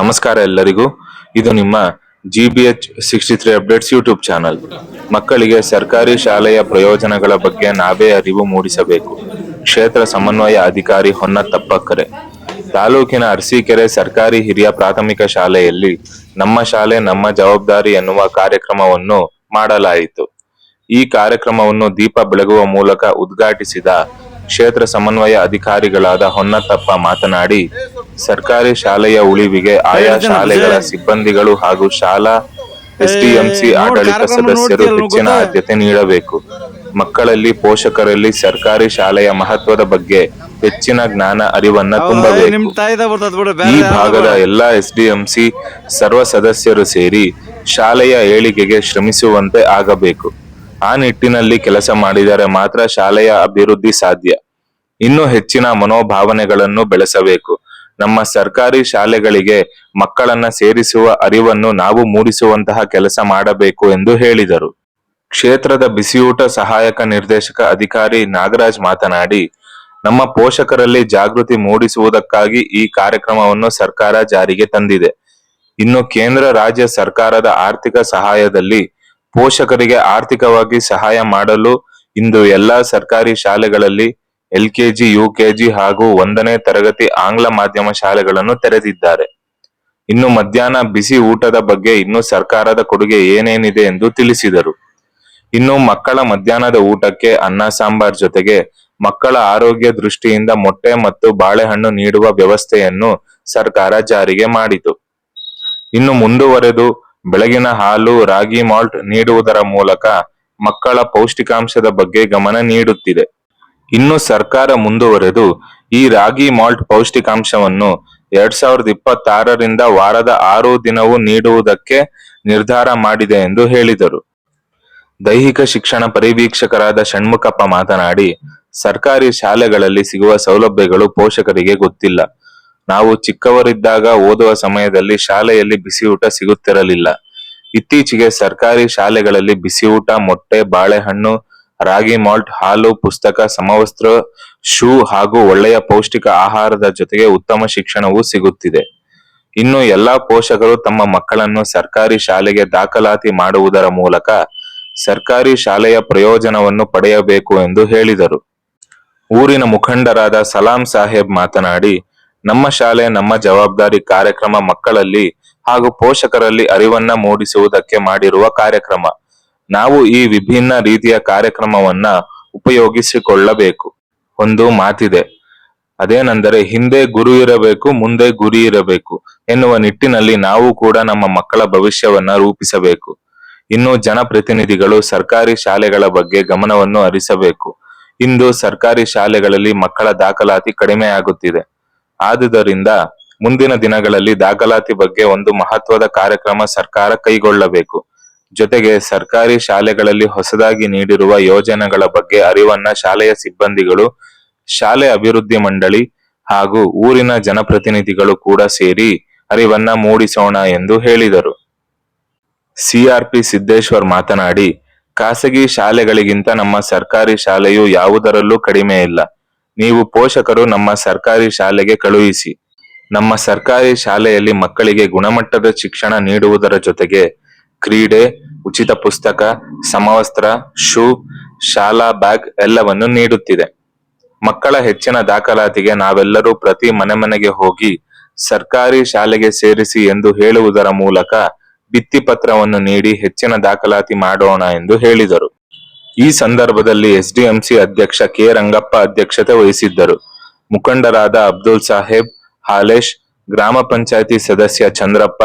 ನಮಸ್ಕಾರ ಎಲ್ಲರಿಗೂ. ಇದು ನಿಮ್ಮ G B H sixty three updates YouTube channel ಮಕ್ಕಳಿಗೆ ಸರ್ಕಾರಿ ಶಾಲೆಯ ಪ್ರಯೋಜನಗಳ ಬಗ್ಗೆ ನಾವೇ ಅರಿವು ಮೂಡಿಸಬೇಕು. ಕ್ಷೇತ್ರ ಸಮನ್ವಯ ಅಧಿಕಾರಿ ಹೊನ್ನತ್ತಪ್ಪಕ್ಕರೆ ತಾಲೂಕಿನ ಅರಸೀಕೆರೆ ಸರ್ಕಾರಿ ಹಿರಿಯ ಪ್ರಾಥಮಿಕ ಶಾಲೆಯಲ್ಲಿ ನಮ್ಮ ಶಾಲೆ ನಮ್ಮ ಜವಾಬ್ದಾರಿ ಎನ್ನುವ ಕಾರ್ಯಕ್ರಮವನ್ನು ಮಾಡಲಾಯಿತು. ಈ ಕಾರ್ಯಕ್ರಮವನ್ನು ದೀಪ ಬೆಳಗುವ ಮೂಲಕ ಉದ್ಘಾಟಿಸಿದ ಕ್ಷೇತ್ರ ಸಮನ್ವಯ ಅಧಿಕಾರಿಗಳಾದ ಹೊನ್ನತ್ತಪ್ಪ ಮಾತನಾಡಿ ಸರ್ಕಾರಿ ಶಾಲೆಯ ಉಳಿವಿಗೆ ಆಯಾ ಶಾಲೆಗಳ ಸಿಬ್ಬಂದಿಗಳು ಹಾಗೂ ಶಾಲಾ ಎಸ್ಡಿಎಂಸಿ ಆಡಳಿತ ಸದಸ್ಯರು ಹೆಚ್ಚಿನ ಆದ್ಯತೆ ನೀಡಬೇಕು. ಮಕ್ಕಳಲ್ಲಿ ಪೋಷಕರಲ್ಲಿ ಸರ್ಕಾರಿ ಶಾಲೆಯ ಮಹತ್ವದ ಬಗ್ಗೆ ಹೆಚ್ಚಿನ ಜ್ಞಾನ ಅರಿವನ್ನ ತುಂಬಬೇಕು. ಈ ಭಾಗದ ಎಲ್ಲಾ ಎಸ್ಡಿಎಂಸಿ ಸರ್ವ ಸದಸ್ಯರು ಸೇರಿ ಶಾಲೆಯ ಏಳಿಗೆಗೆ ಶ್ರಮಿಸುವಂತೆ ಆಗಬೇಕು. ಆ ನಿಟ್ಟಿನಲ್ಲಿ ಕೆಲಸ ಮಾಡಿದರೆ ಮಾತ್ರ ಶಾಲೆಯ ಅಭಿವೃದ್ಧಿ ಸಾಧ್ಯ. ಇನ್ನು ಹೆಚ್ಚಿನ ಮನೋಭಾವನೆಗಳನ್ನು ಬೆಳೆಸಬೇಕು. ನಮ್ಮ ಸರ್ಕಾರಿ ಶಾಲೆಗಳಿಗೆ ಮಕ್ಕಳನ್ನ ಸೇರಿಸುವ ಅರಿವನ್ನು ನಾವು ಮೂಡಿಸುವಂತಹ ಕೆಲಸ ಮಾಡಬೇಕು ಎಂದು ಹೇಳಿದರು. ಕ್ಷೇತ್ರದ ಬಿಸಿಯೂಟ ಸಹಾಯಕ ನಿರ್ದೇಶಕ ಅಧಿಕಾರಿ ನಾಗರಾಜ್ ಮಾತನಾಡಿ, ನಮ್ಮ ಪೋಷಕರಲ್ಲಿ ಜಾಗೃತಿ ಮೂಡಿಸುವುದಕ್ಕಾಗಿ ಈ ಕಾರ್ಯಕ್ರಮವನ್ನು ಸರ್ಕಾರ ಜಾರಿಗೆ ತಂದಿದೆ. ಇನ್ನು ಕೇಂದ್ರ, ರಾಜ್ಯ ಸರ್ಕಾರದ ಆರ್ಥಿಕ ಸಹಾಯದಲ್ಲಿ ಪೋಷಕರಿಗೆ ಆರ್ಥಿಕವಾಗಿ ಸಹಾಯ ಮಾಡಲು ಇಂದು ಎಲ್ಲಾ ಸರ್ಕಾರಿ ಶಾಲೆಗಳಲ್ಲಿ ಎಲ್ಕೆಜಿ, ಯುಕೆಜಿ ಹಾಗೂ ಒಂದನೇ ತರಗತಿ ಆಂಗ್ಲ ಮಾಧ್ಯಮ ಶಾಲೆಗಳನ್ನು ತೆರೆದಿದ್ದಾರೆ. ಇನ್ನು ಮಧ್ಯಾಹ್ನ ಬಿಸಿ ಊಟದ ಬಗ್ಗೆ ಇನ್ನು ಸರ್ಕಾರದ ಕೊಡುಗೆ ಏನೇನಿದೆ ಎಂದು ತಿಳಿಸಿದರು. ಇನ್ನು ಮಕ್ಕಳ ಮಧ್ಯಾಹ್ನದ ಊಟಕ್ಕೆ ಅನ್ನ, ಸಾಂಬಾರ್ ಜೊತೆಗೆ ಮಕ್ಕಳ ಆರೋಗ್ಯ ದೃಷ್ಟಿಯಿಂದ ಮೊಟ್ಟೆ ಮತ್ತು ಬಾಳೆಹಣ್ಣು ನೀಡುವ ವ್ಯವಸ್ಥೆಯನ್ನು ಸರ್ಕಾರ ಜಾರಿಗೆ ಮಾಡಿತು. ಇನ್ನು ಮುಂದುವರೆದು ಬೆಳಗಿನ ಹಾಲು, ರಾಗಿ ಮಾಲ್ಟ್ ನೀಡುವುದರ ಮೂಲಕ ಮಕ್ಕಳ ಪೌಷ್ಟಿಕಾಂಶದ ಬಗ್ಗೆ ಗಮನ ನೀಡುತ್ತಿದೆ. ಇನ್ನು ಸರ್ಕಾರ ಮುಂದುವರೆದು ಈ ರಾಗಿ ಮಾಲ್ಟ್ ಪೌಷ್ಟಿಕಾಂಶವನ್ನು ಎರಡ್ ಸಾವಿರದ ಇಪ್ಪತ್ತಾರರಿಂದ ವಾರದ ಆರು ದಿನವೂ ನೀಡುವುದಕ್ಕೆ ನಿರ್ಧಾರ ಮಾಡಿದೆ ಎಂದು ಹೇಳಿದರು. ದೈಹಿಕ ಶಿಕ್ಷಣ ಪರಿವೀಕ್ಷಕರಾದ ಷಣ್ಮುಖಪ್ಪ ಮಾತನಾಡಿ, ಸರ್ಕಾರಿ ಶಾಲೆಗಳಲ್ಲಿ ಸಿಗುವ ಸೌಲಭ್ಯಗಳು ಪೋಷಕರಿಗೆ ಗೊತ್ತಿಲ್ಲ. ನಾವು ಚಿಕ್ಕವರಿದ್ದಾಗ ಓದುವ ಸಮಯದಲ್ಲಿ ಶಾಲೆಯಲ್ಲಿ ಬಿಸಿಯೂಟ ಸಿಗುತ್ತಿರಲಿಲ್ಲ. ಇತ್ತೀಚೆಗೆ ಸರ್ಕಾರಿ ಶಾಲೆಗಳಲ್ಲಿ ಬಿಸಿಯೂಟ, ಮೊಟ್ಟೆ, ಬಾಳೆಹಣ್ಣು, ರಾಗಿ ಮಾಲ್ಟ್, ಹಾಲು, ಪುಸ್ತಕ, ಸಮವಸ್ತ್ರ, ಶೂ ಹಾಗೂ ಒಳ್ಳೆಯ ಪೌಷ್ಟಿಕ ಆಹಾರದ ಜೊತೆಗೆ ಉತ್ತಮ ಶಿಕ್ಷಣವೂ ಸಿಗುತ್ತಿದೆ. ಇನ್ನು ಎಲ್ಲಾ ಪೋಷಕರು ತಮ್ಮ ಮಕ್ಕಳನ್ನು ಸರ್ಕಾರಿ ಶಾಲೆಗೆ ದಾಖಲಾತಿ ಮಾಡುವುದರ ಮೂಲಕ ಸರ್ಕಾರಿ ಶಾಲೆಯ ಪ್ರಯೋಜನವನ್ನು ಪಡೆಯಬೇಕು ಎಂದು ಹೇಳಿದರು. ಊರಿನ ಮುಖಂಡರಾದ ಸಲಾಂ ಸಾಹೇಬ್ ಮಾತನಾಡಿ ನಮ್ಮ ಶಾಲೆ, ನಮ್ಮ ಜವಾಬ್ದಾರಿ ಕಾರ್ಯಕ್ರಮ ಮಕ್ಕಳಲ್ಲಿ ಹಾಗೂ ಪೋಷಕರಲ್ಲಿ ಅರಿವನ್ನ ಮೂಡಿಸುವುದಕ್ಕೆ ಮಾಡಿರುವ ಕಾರ್ಯಕ್ರಮ. ನಾವು ಈ ವಿಭಿನ್ನ ರೀತಿಯ ಕಾರ್ಯಕ್ರಮವನ್ನ ಉಪಯೋಗಿಸಿಕೊಳ್ಳಬೇಕು. ಒಂದು ಮಾತಿದೆ. ಅದೇನೆಂದರೆ, ಹಿಂದೆ ಗುರು ಇರಬೇಕು, ಮುಂದೆ ಗುರಿ ಇರಬೇಕು ಎನ್ನುವ ನಿಟ್ಟಿನಲ್ಲಿ ನಾವು ಕೂಡ ನಮ್ಮ ಮಕ್ಕಳ ಭವಿಷ್ಯವನ್ನ ರೂಪಿಸಬೇಕು. ಇನ್ನು ಜನಪ್ರತಿನಿಧಿಗಳು ಸರ್ಕಾರಿ ಶಾಲೆಗಳ ಬಗ್ಗೆ ಗಮನವನ್ನು ಹರಿಸಬೇಕು. ಇಂದು ಸರ್ಕಾರಿ ಶಾಲೆಗಳಲ್ಲಿ ಮಕ್ಕಳ ದಾಖಲಾತಿ ಕಡಿಮೆಯಾಗುತ್ತಿದೆ. ಆದುದರಿಂದ ಮುಂದಿನ ದಿನಗಳಲ್ಲಿ ದಾಖಲಾತಿ ಬಗ್ಗೆ ಒಂದು ಮಹತ್ವದ ಕಾರ್ಯಕ್ರಮ ಸರ್ಕಾರ ಕೈಗೊಳ್ಳಬೇಕು. ಜೊತೆಗೆ ಸರ್ಕಾರಿ ಶಾಲೆಗಳಲ್ಲಿ ಹೊಸದಾಗಿ ನೀಡಿರುವ ಯೋಜನೆಗಳ ಬಗ್ಗೆ ಅರಿವನ್ನ ಶಾಲೆಯ ಸಿಬ್ಬಂದಿಗಳು, ಶಾಲೆ ಅಭಿವೃದ್ಧಿ ಮಂಡಳಿ ಹಾಗೂ ಊರಿನ ಜನಪ್ರತಿನಿಧಿಗಳು ಕೂಡ ಸೇರಿ ಅರಿವನ್ನ ಮೂಡಿಸೋಣ ಎಂದು ಹೇಳಿದರು. ಸಿಆರ್ಪಿ ಸಿದ್ದೇಶ್ವರ್ ಮಾತನಾಡಿ, ಖಾಸಗಿ ಶಾಲೆಗಳಿಗಿಂತ ನಮ್ಮ ಸರ್ಕಾರಿ ಶಾಲೆಯು ಯಾವುದರಲ್ಲೂ ಕಡಿಮೆ ಇಲ್ಲ. ನೀವು ಪೋಷಕರು ನಮ್ಮ ಸರ್ಕಾರಿ ಶಾಲೆಗೆ ಕಳುಹಿಸಿ. ನಮ್ಮ ಸರ್ಕಾರಿ ಶಾಲೆಯಲ್ಲಿ ಮಕ್ಕಳಿಗೆ ಗುಣಮಟ್ಟದ ಶಿಕ್ಷಣ ನೀಡುವುದರ ಜೊತೆಗೆ ಕ್ರೀಡೆ, ಉಚಿತ ಪುಸ್ತಕ, ಸಮವಸ್ತ್ರ, ಶೂ, ಶಾಲಾ ಬ್ಯಾಗ್ ಎಲ್ಲವನ್ನು ನೀಡುತ್ತಿದೆ. ಮಕ್ಕಳ ಹೆಚ್ಚಿನ ದಾಖಲಾತಿಗೆ ನಾವೆಲ್ಲರೂ ಪ್ರತಿ ಮನೆ ಮನೆಗೆ ಹೋಗಿ ಸರ್ಕಾರಿ ಶಾಲೆಗೆ ಸೇರಿಸಿ ಎಂದು ಹೇಳುವುದರ ಮೂಲಕ ಭಿತ್ತಿಪತ್ರವನ್ನು ನೀಡಿ ಹೆಚ್ಚಿನ ದಾಖಲಾತಿ ಮಾಡೋಣ ಎಂದು ಹೇಳಿದರು. ಈ ಸಂದರ್ಭದಲ್ಲಿ ಎಸ್ಡಿಎಂಸಿ ಅಧ್ಯಕ್ಷ ಕೆ ರಂಗಪ್ಪ ಅಧ್ಯಕ್ಷತೆ ವಹಿಸಿದ್ದರು. ಮುಖಂಡರಾದ ಅಬ್ದುಲ್ ಸಾಹೇಬ್, ಹಾಲೇಶ್, ಗ್ರಾಮ ಪಂಚಾಯತಿ ಸದಸ್ಯ ಚಂದ್ರಪ್ಪ,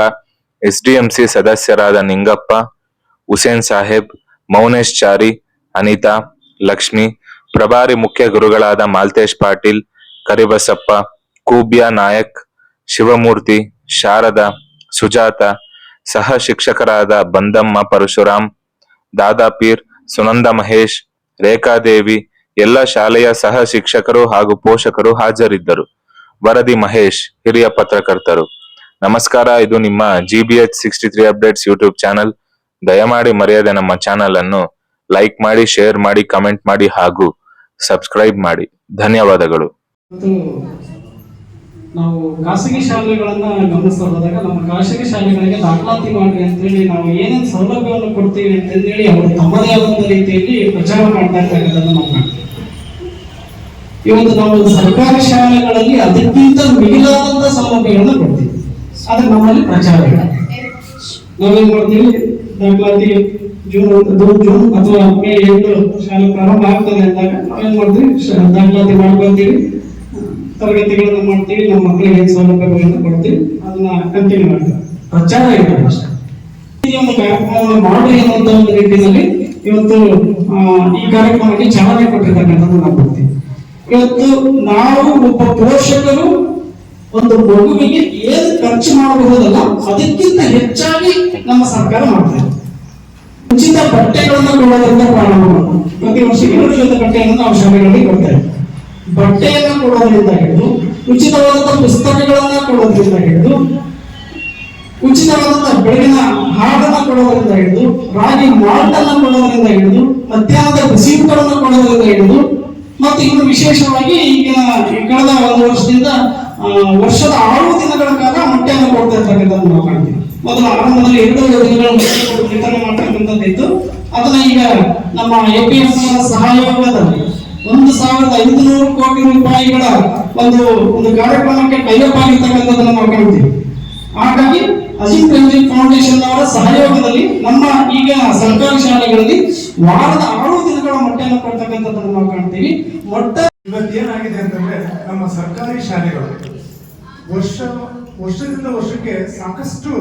ಎಸ್ಡಿಎಂಸಿ ಸದಸ್ಯರಾದ ನಿಂಗಪ್ಪ, ಹುಸೇನ್ ಸಾಹೇಬ್, ಮೌನೇಶ್ ಚಾರಿ, ಅನಿತಾ, ಲಕ್ಷ್ಮಿ, ಪ್ರಭಾರಿ ಮುಖ್ಯ ಗುರುಗಳಾದ ಮಾಲ್ತೇಶ್ ಪಾಟೀಲ್, ಕರಿಬಸಪ್ಪ, ಕೂಬ್ಯಾ ನಾಯಕ್, ಶಿವಮೂರ್ತಿ, ಶಾರದಾ, ಸುಜಾತ, ಸಹ ಶಿಕ್ಷಕರಾದ ಬಂದಮ್ಮ ಪರಶುರಾಮ್, ದಾದಾಪೀರ್ ಸುನಂದ ಮಹೇಶ್ ರೇಖಾದೇವಿ ಎಲ್ಲ ಶಾಲೆಯ ಸಹ ಶಿಕ್ಷಕರು ಹಾಗೂ ಪೋಷಕರು ಹಾಜರಿದ್ದರು. ವರದಿ ಮಹೇಶ್, ಹಿರಿಯ ಪತ್ರಕರ್ತರು. ನಮಸ್ಕಾರ, ಇದು ನಿಮ್ಮ G B H sixty three updates YouTube channel. ದಯಮಾಡಿ ಮರೆಯದೆ ನಮ್ಮ ಚಾನಲ್ ಅನ್ನು ಲೈಕ್ ಮಾಡಿ, ಶೇರ್ ಮಾಡಿ, ಕಮೆಂಟ್ ಮಾಡಿ ಹಾಗೂ ಸಬ್ಸ್ಕ್ರೈಬ್ ಮಾಡಿ. ಧನ್ಯವಾದಗಳು. ನಾವು ಖಾಸಗಿ ಶಾಲೆಗಳನ್ನ ಗಮನಿಸ್ತಾ ಹೋದಾಗ ನಮ್ಮ ಖಾಸಗಿ ಶಾಲೆಗಳಿಗೆ ದಾಖಲಾತಿ ಮಾಡಿ ಅಂತೇಳಿ ನಾವು ಏನೇನು ಸೌಲಭ್ಯವನ್ನು ಕೊಡ್ತೀವಿ ಅಂತಂದೇಳಿ ಅವರು ತಮ್ಮದೇ ಆದಂತ ರೀತಿಯಲ್ಲಿ ಪ್ರಚಾರ ಮಾಡ್ತಾ ಇರ್ತಕ್ಕಂಥದ್ದು ನಾವು ಕಾಣ್ತೀವಿ. ಇವತ್ತು ನಾವು ಸರ್ಕಾರಿ ಶಾಲೆಗಳಲ್ಲಿ ಅದಕ್ಕಿಂತ ಮಿಗಿಲಾದಂತ ಸೌಲಭ್ಯಗಳನ್ನ ಕೊಡ್ತೀವಿ. ಆದರೆ ನಮ್ಮಲ್ಲಿ ಪ್ರಚಾರ ಇಲ್ಲ. ನಾವೇನ್ ಮಾಡ್ತೀವಿ? ದಾಖಲಾತಿ ಜೂನ್ ಒಂದು, ಜೂನ್ ಅಥವಾ ಮೇ ಎಂಟು ಶಾಲೆ ಪ್ರಾರಂಭ ಆಗ್ತದೆ ಅಂದಾಗ ನಾವೇನ್ ಮಾಡ್ತೀವಿ? ದಾಖಲಾತಿ ಮಾಡ್ಕೊಳ್ತೀವಿ ತರಗತಿಗಳನ್ನ ಮಾಡ್ತೀವಿ ನಮ್ಮ ಮಕ್ಕಳಿಗೆ ಏನ್ ಸೌಲಭ್ಯಗಳನ್ನ ಕೊಡ್ತೀವಿ ಅದನ್ನ ಕಂಟಿನ್ಯೂ ಮಾಡ್ತೀವಿ. ಪ್ರಚಾರ ಇಲ್ಲ ಅಷ್ಟೇ. ಕಾರ್ಯಕ್ರಮವನ್ನು ಮಾಡಿ ಅನ್ನುವಂತ ಒಂದು ರೀತಿಯಲ್ಲಿ ಇವತ್ತು ಈ ಕಾರ್ಯಕ್ರಮಕ್ಕೆ ಚಾಲನೆ ಕೊಟ್ಟಿರ್ತಕ್ಕಂಥದ್ದು ನಾವು ಕೊಡ್ತೀವಿ. ಇವತ್ತು ನಾವು ಒಬ್ಬ ಪೋಷಕರು ಒಂದು ಮಗುವಿಗೆ ಏನು ಖರ್ಚು ಮಾಡಬಹುದಲ್ಲ ಅದಕ್ಕಿಂತ ಹೆಚ್ಚಾಗಿ ನಮ್ಮ ಸರ್ಕಾರ ಮಾಡ್ತಾ ಇದೆ. ಉಚಿತ ಬಟ್ಟೆಗಳನ್ನು ಕೊಡೋದ್ರಿಂದ ಪ್ರಾರಂಭ ಪ್ರತಿ ವರ್ಷ ಎರಡು ಜೊತೆ ಬಟ್ಟೆಯನ್ನು ನಾವು ಶಾಲೆಗಳಲ್ಲಿ ಕೊಡ್ತಾ ಇದ್ದೀವಿ. ಬಟ್ಟೆಯನ್ನು ಕೊಡೋದ್ರಿಂದ ಹಿಡಿದು ಉಚಿತವಾದಂತಹ ಪುಸ್ತಕಗಳನ್ನ ಕೊಡೋದ್ರಿಂದ ಹಿಡಿದು ಉಚಿತವಾದಂತಹ ಬೆಳಗಿನ ಹಾಡನ್ನ ಕೊಡೋದ್ರಿಂದ ಹಿಡಿದು, ರಾಗಿ ಮಾಲ್ಟ್ ಅನ್ನ ಕೊಡೋದ್ರಿಂದ ಹಿಡಿದು, ಮಧ್ಯಾಹ್ನದ ಬಿಸಿಯೂಟವನ್ನು ಕೊಡೋದ್ರಿಂದ ಹಿಡಿದು, ಮತ್ತು ಇನ್ನು ವಿಶೇಷವಾಗಿ ಈಗಿನ ಕಳೆದ ಒಂದು ವರ್ಷದಿಂದ ವರ್ಷದ ಆರು ದಿನಗಳ ಕಾಲ ಮೊಟ್ಟೆಯನ್ನು ಕೊಡ್ತಾ ಇರ್ತಕ್ಕಂಥದ್ದು ನಾವು ಕಾಣ್ತೀವಿ. ಮೊದಲು ಆರಂಭದಲ್ಲಿ ಎರಡು ದಿನಗಳ ವಿತರಣೆ ಮಾಡ್ತಕ್ಕಂಥದ್ದು ಇತ್ತು ಅದನ್ನ ಈಗ ನಮ್ಮ ಎಪಿಎಫ್ ಸಹಯೋಗದಲ್ಲಿ ಒಂದು ಸಾವಿರದ ಐದುನೂರು ಕೋಟಿ ರೂಪಾಯಿಗಳ ಒಂದು ಒಂದು ಕಾರ್ಯಕ್ರಮಕ್ಕೆ ಟೈಅಪ್ ಆಗಿರ್ತಕ್ಕಂಥದ್ದನ್ನು ನಾವು ಕಾಣ್ತೀವಿ ಹಾಗಾಗಿ ಅಜಿತ್ ರಂಜನ್ ಫೌಂಡೇಶನ್ ಅವರ ಸಹಯೋಗದಲ್ಲಿ ನಮ್ಮ ಈಗ ಸರ್ಕಾರಿ ಶಾಲೆಗಳಲ್ಲಿ ವಾರದ ಆರು ದಿನಗಳ ಮೊಟ್ಟೆಯನ್ನು ಕೊಡ್ತಕ್ಕಂಥದ್ದನ್ನು ನಾವು ಕಾಣ್ತೀವಿ. ಮೊಟ್ಟೆ ಇವತ್ತೇನಾಗಿದೆ ಅಂತಂದ್ರೆ ನಮ್ಮ ಸರ್ಕಾರಿ ಶಾಲೆಗಳು ವರ್ಷ ವರ್ಷದಿಂದ ವರ್ಷಕ್ಕೆ ಸಾಕಷ್ಟು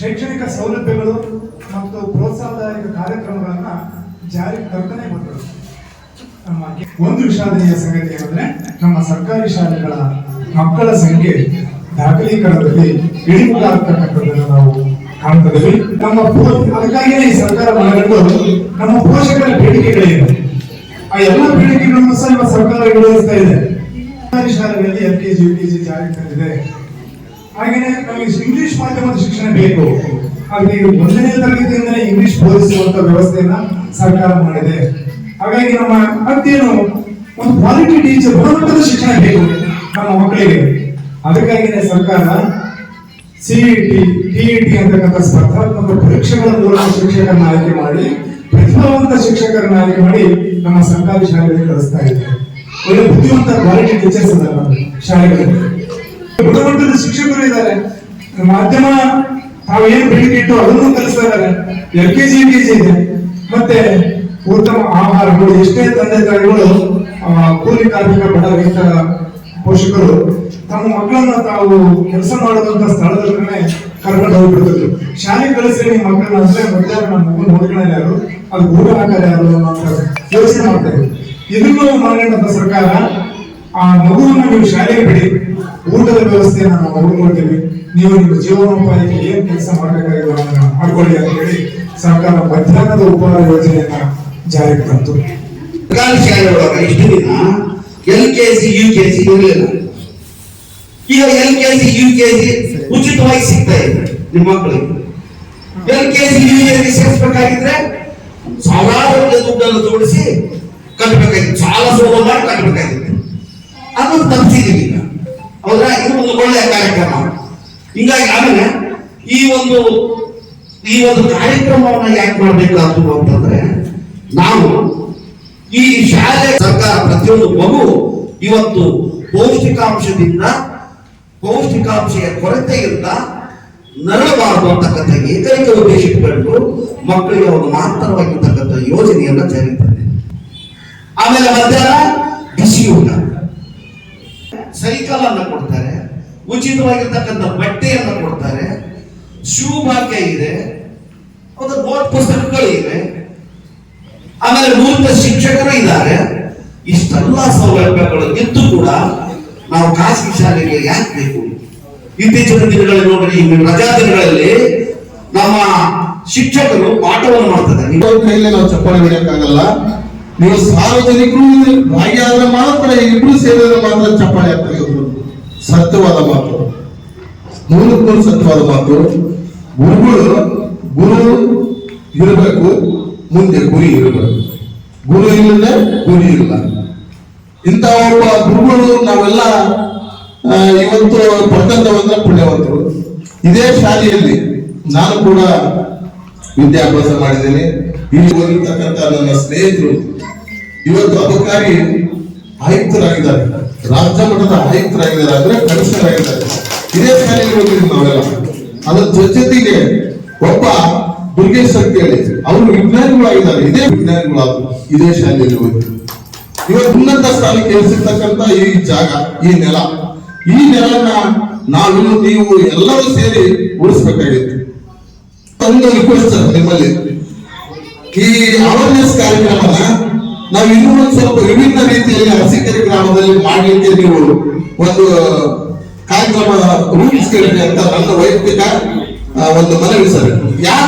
ಶೈಕ್ಷಣಿಕ ಸೌಲಭ್ಯಗಳು ಮತ್ತು ಪ್ರೋತ್ಸಾಹದಾಯಕ ಕಾರ್ಯಕ್ರಮಗಳನ್ನ ಜಾರಿಗೆ ತರ್ತಾನೆ ಬಂದರು ಒಂದು ವಿಷಾದನೀಯ ಸಂಗತಿ ಏನಂದ್ರೆ ನಮ್ಮ ಸರ್ಕಾರಿ ಶಾಲೆಗಳ ಮಕ್ಕಳ ಸಂಖ್ಯೆ ದಾಖಲೀಕರಣದಲ್ಲಿ ಇಳಿಮುಖ ಆಗ್ತಕ್ಕಂಥದ್ದನ್ನು ನಾವು ಕಾಣ್ತಿದ್ದೀವಿ ನಮ್ಮ ಅದಕ್ಕಾಗಿಯೇ ಈ ಸರ್ಕಾರ ಮಾಡಿಕೊಂಡು ನಮ್ಮ ಪೋಷಕರ ಬೇಡಿಕೆಗಳೇನು ಆ ಎಲ್ಲ ಬೇಡಿಕೆಗಳನ್ನು ಸಹ ನಮ್ಮ ಸರ್ಕಾರ ಈಡೇರಿಸ್ತಾ ಇದೆ. ಸರ್ಕಾರಿ ಶಾಲೆಗಳಲ್ಲಿ L K G U K G ಜಾರಿ ತಂದಿದೆ. ಹಾಗೆಯೇ ನಮಗೆ ಇಂಗ್ಲಿಷ್ ಮಾಧ್ಯಮದ ಶಿಕ್ಷಣ ಬೇಕು. ಹಾಗೆ ಒಂದನೇ ತರಗತಿಯಿಂದಲೇ ಇಂಗ್ಲಿಷ್ ಬೋಧಿಸುವಂತ ವ್ಯವಸ್ಥೆಯನ್ನ ಸರ್ಕಾರ ಮಾಡಿದೆ. ಹಾಗಾಗಿ ನಮ್ಮ ಮತ್ತೇನು ಒಂದು ಕ್ವಾಲಿಟಿ ಟೀಚರ್ ಗುಣಮಟ್ಟದ ಶಿಕ್ಷಣ ಬೇಕು ನಮ್ಮ ಮಕ್ಕಳಿಗೆ. ಅದಕ್ಕಾಗಿನೇ ಸರ್ಕಾರ ಸಿಇಟಿ ಟಿಇಟಿ ಅಂತಕ್ಕಂಥ ಸ್ಪರ್ಧಾತ್ಮಕ ಪರೀಕ್ಷೆಗಳ ಮೂಲಕ ಶಿಕ್ಷಕರನ್ನ ಆಯ್ಕೆ ಮಾಡಿ, ಪ್ರತಿಭಾವಂತ ಶಿಕ್ಷಕರನ್ನ ಆಯ್ಕೆ ಮಾಡಿ ನಮ್ಮ ಸರ್ಕಾರಿ ಶಾಲೆಗಳಿಗೆ ಕಳಿಸ್ತಾ ಇದೆ ಒಳ್ಳೆ ಬುದ್ಧಿವಂತ ಕ್ವಾಲಿಟಿ ಟೀಚರ್ಸ್ ಇದ್ದಾರೆ ಶಾಲೆಗಳಲ್ಲಿ ಗುಣಮಟ್ಟದ ಶಿಕ್ಷಕರು ಇದ್ದಾರೆ. ಮಾಧ್ಯಮ ತಾವು ಏನು ಬೇಡಿಕೆ ಇಟ್ಟು ಅದನ್ನು ಕಲಿಸ್ತಾ ಇದ್ದಾರೆ. L K G K G ಇದೆ. ಮತ್ತೆ ಉತ್ತಮ ಆಹಾರಗಳು ಎಷ್ಟೇ ತಂದೆ ತಾಯಿಗಳು ಕೂಲಿ ಕಾರ್ಮಿಕ ಬಡ ರೈತ ಪೋಷಕರು, ತಮ್ಮ ಮಕ್ಕಳನ್ನ ತಾವು ಕೆಲಸ ಮಾಡುವಂತ ಸ್ಥಳದಲ್ಲೇ ಕರ್ಕೊಂಡು ಹೋಗ್ಬಿಡ್ತಿದ್ರು. ಶಾಲೆ ಕಳಿಸಿ ನಿಮ್ಮ ಮಕ್ಕಳನ್ನ, ಅಂದ್ರೆ ಮಧ್ಯಾಹ್ನ ನಮ್ಮ ಮಗು ನೋಡ್ಕೊಳ್ಳೋದು ಯಾರು? ಅದು ಊಟ ಹಾಕಲ್ಲ ಯಾರು ಅನ್ನೋ ಯೋಚನೆ ಮಾಡ್ತಾರೆ ಇದನ್ನು ಮಾಡಿದಂತ ಸರ್ಕಾರ, ಆ ಮಗುವನ್ನು ನೀವು ಶಾಲೆಗೆ ಬಿಡಿ. ಊಟದ ವ್ಯವಸ್ಥೆಯನ್ನು ನಾವು ನೋಡ್ಕೊಳ್ತೀವಿ ನೀವು ನಿಮ್ಮ ಜೀವನೋಪಾಯಕ್ಕೆ ಏನ್ ಕೆಲಸ ಮಾಡಬೇಕಾಗಿಲ್ಲ ಮಾಡ್ಕೊಳ್ಳಿ ಅಂತ ಹೇಳಿ ಸರ್ಕಾರ ಮಧ್ಯಾಹ್ನದ ಉಪಹಾರ ಯೋಜನೆಯನ್ನ ಜಾರಿಗೆ ಬಂತು. ಸರ್ಕಾರಿ ಶಾಲೆ ಇಷ್ಟು ದಿನ L K G U K G ಇರಲಿಲ್ಲ. ಈಗ L K G U K G ಉಚಿತವಾಗಿ ಸಿಗ್ತಾ ಇದೆ ನಿಮ್ಮ ಮಕ್ಕಳಿಗೆ. L K G U K G ಸೇರಿಸಬೇಕಾಗಿದ್ರೆ ಸಾವಿರಾರು ದುಡ್ಡನ್ನು ಜೋಡಿಸಿ ಕಟ್ಟಬೇಕಾಗಿತ್ತು ಸಾಲ ಸೋಲ ಮಾಡಿ ಕಟ್ಟಬೇಕಾಗಿತ್ತು ಅದನ್ನು ತಪ್ಪಿಸಿದೀವಿ ಈಗ. ಹೌದಾ ಇದು ಒಂದು ಒಳ್ಳೆಯ ಕಾರ್ಯಕ್ರಮ. ಹಿಂಗಾಗಿ ಆಮೇಲೆ ಈ ಒಂದು ಈ ಒಂದು ಕಾರ್ಯಕ್ರಮವನ್ನ ಯಾಕೆ ಮಾಡಬೇಕಾದ್ರು ಅಂತಂದ್ರೆ ನಾವು ಈ ಶಾಲೆ ಸರ್ಕಾರ ಪ್ರತಿಯೊಂದು ಮಗು ಇವತ್ತು ಪೌಷ್ಟಿಕಾಂಶದಿಂದ ಪೌಷ್ಟಿಕಾಂಶದ ಕೊರತೆಯಿಂದ ನರಳಬಾರದು ಅಂತಕ್ಕಂಥ ಏಕೈಕ ಉದ್ದೇಶ ಇಟ್ಕೊಂಡು ಮಕ್ಕಳಿಗೆ ಒಂದು ಮಾತ್ರವಾಗಿರ್ತಕ್ಕಂಥ ಯೋಜನೆಯನ್ನ ಜಾರಿಗೆ ತಂದಿದೆ ಆಮೇಲೆ ಮಧ್ಯಾಹ್ನ ಬಿಸಿ ಊಟ. ಸೈಕಲ್ ಅನ್ನ ಕೊಡ್ತಾರೆ, ಉಚಿತವಾಗಿರ್ತಕ್ಕಂಥ ಬಟ್ಟೆಯನ್ನ ಕೊಡ್ತಾರೆ, ಶೂ ಭಾಗ್ಯ ಇದೆ, ಒಂದು ನೋಟ್ ಪುಸ್ತಕಗಳು ಇವೆ ಆಮೇಲೆ ನೂರಿನ ಶಿಕ್ಷಕರು ಇದ್ದಾರೆ. ಇಷ್ಟೆಲ್ಲ ಸೌಲಭ್ಯಗಳು ಇದ್ದು ಕೂಡ ನಾವು ಖಾಸಗಿ ಶಾಲೆಗೆ ಯಾಕೆ ಬೇಕು? ಇತ್ತೀಚಿನ ದಿನಗಳಲ್ಲಿ ನೋಡ್ರಿ ರಜಾ ದಿನಗಳಲ್ಲಿ ನಮ್ಮ ಶಿಕ್ಷಕರು ಪಾಠವನ್ನು ಮಾಡ್ತಾರೆ ಕೈಯಲ್ಲಿ ನಾವು ಚಪ್ಪಾಳೆ ಹೊಡೆಯಕ್ಕಾಗಲ್ಲ. ನೀವು ಸಾರ್ವಜನಿಕರು ಭಾಗಿಯಾದ್ರೆ ಮಾತ್ರ, ಇಬ್ರು ಸೇರಿದ್ರೆ ಮಾತ್ರ ಚಪ್ಪಾಳೆ ಆಗ್ತದೆ ಸತ್ಯವಾದ ಮಾತು. ನೂರಕ್ಕೂ ಸತ್ಯವಾದ ಮಾತು. ಗುರುಗಳು, ಗುರು ಇರಬೇಕು. ಮುಂದೆ ಗುರಿ ಇರಬೇಕು. ಗುರು ಇಲ್ಲದೆ ಗುರಿ ಇಲ್ಲ. ಇಂಥ ಒಬ್ಬ ಗುರುಗಳು ನಾವೆಲ್ಲ ಇವತ್ತು ಪಡ್ಕೊಂಡವಂದ್ರೆ ಪುಣ್ಯವಂತರು. ಇದೇ ಶಾಲೆಯಲ್ಲಿ ನಾನು ಕೂಡ ವಿದ್ಯಾಭ್ಯಾಸ ಮಾಡಿದ್ದೇನೆ. ಇಲ್ಲಿ ಓದಿರ್ತಕ್ಕಂಥ ನನ್ನ ಸ್ನೇಹಿತರು ಇವತ್ತು ಅಬಕಾರಿ ಆಯುಕ್ತರಾಗಿದ್ದಾರೆ. ರಾಜ್ಯ ಮಟ್ಟದ ಆಯುಕ್ತರಾಗಿದ್ದಾರೆ ಅಂದ್ರೆ ಕಮಿಷನರ್ ಆಗಿದ್ದಾರೆ. ಇದೇ ಶಾಲೆಯಲ್ಲಿ ಹೋಗಿದ್ದೀವಿ ನಾವೆಲ್ಲ. ಅದರ ಜೊತೆಗೆ ಒಬ್ಬ ದುರ್ಗೇಶ್ ಅಂತ ಹೇಳಿ ಅವರು ವಿಜ್ಞಾನಿಗಳಾಗಿದ್ದಾರೆ. ಇದೇ ವಿಜ್ಞಾನಿಗಳಾದ್ರು ಇದೇ ಶಾಲೆಯಲ್ಲಿ ಹೋಯ್ತು ಇವತ್ತು ಉನ್ನತ ಸ್ಥಾನಕ್ಕೆ ಇರಿಸಿರ್ತಕ್ಕಂತ ಈ ಜಾಗ, ಈ ನೆಲ, ಈ ನೆಲನ ನಾವು ನೀವು ಎಲ್ಲರೂ ಸೇರಿ ಉಳಿಸ್ಬೇಕಾಗಿತ್ತು. ಒಂದು ರಿಕ್ವೆಸ್ಟ್ ನಿಮ್ಮಲ್ಲಿ. ಈ ಅವೇರ್ನೆಸ್ ಕಾರ್ಯಕ್ರಮನ ನಾವು ಇನ್ನೂ ಒಂದು ಸ್ವಲ್ಪ ವಿಭಿನ್ನ ರೀತಿಯಲ್ಲಿ ಅರಸಿಕೆರೆ ಗ್ರಾಮದಲ್ಲಿ ಮಾಡಲಿಕ್ಕೆ ನೀವು ಒಂದು ಕಾರ್ಯಕ್ರಮ ರೂಪಿಸ್ಕೊಳ್ಳಿ ಅಂತ ನನ್ನ ವೈಯಕ್ತಿಕ ಒಂದು ಮನವಿ ಸರ್ ಯಾಕೆ